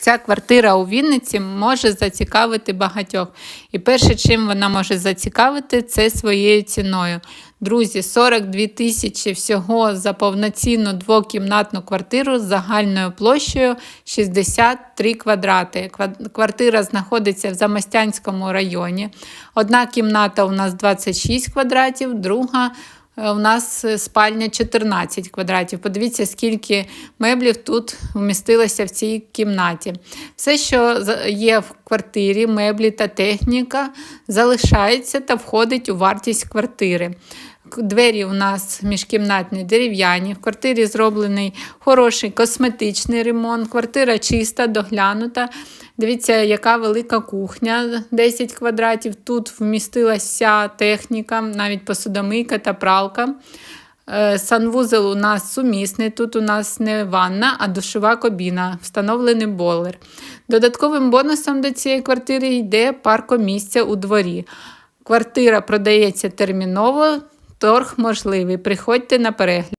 Ця квартира у Вінниці може зацікавити багатьох. І перше, чим вона може зацікавити, це своєю ціною. Друзі, 42 тисячі всього за повноцінну двокімнатну квартиру з загальною площею 63 квадрати. Ква- Квартира знаходиться в Замостянському районі. Одна кімната у нас 26 квадратів, друга У нас е, спальня 14 квадратів. Подивіться, скільки меблів тут вмістилося в цій кімнаті. Все, що є в квартирі, меблі та техніка, залишається та входить у вартість квартири. Двері у нас міжкімнатні дерев'яні. В квартирі зроблений хороший косметичний ремонт. Квартира чиста, доглянута. Дивіться, яка велика кухня, 10 квадратів. Тут вмістилася техніка, навіть посудомийка та пралка. Е, Санвузол у нас сумісний. Тут у нас не ванна, а душова кабіна, встановлений бойлер. Додатковим бонусом до цієї квартири йде паркомісця у дворі. Квартира продається терміново, торг можливий. Приходьте на перегляд.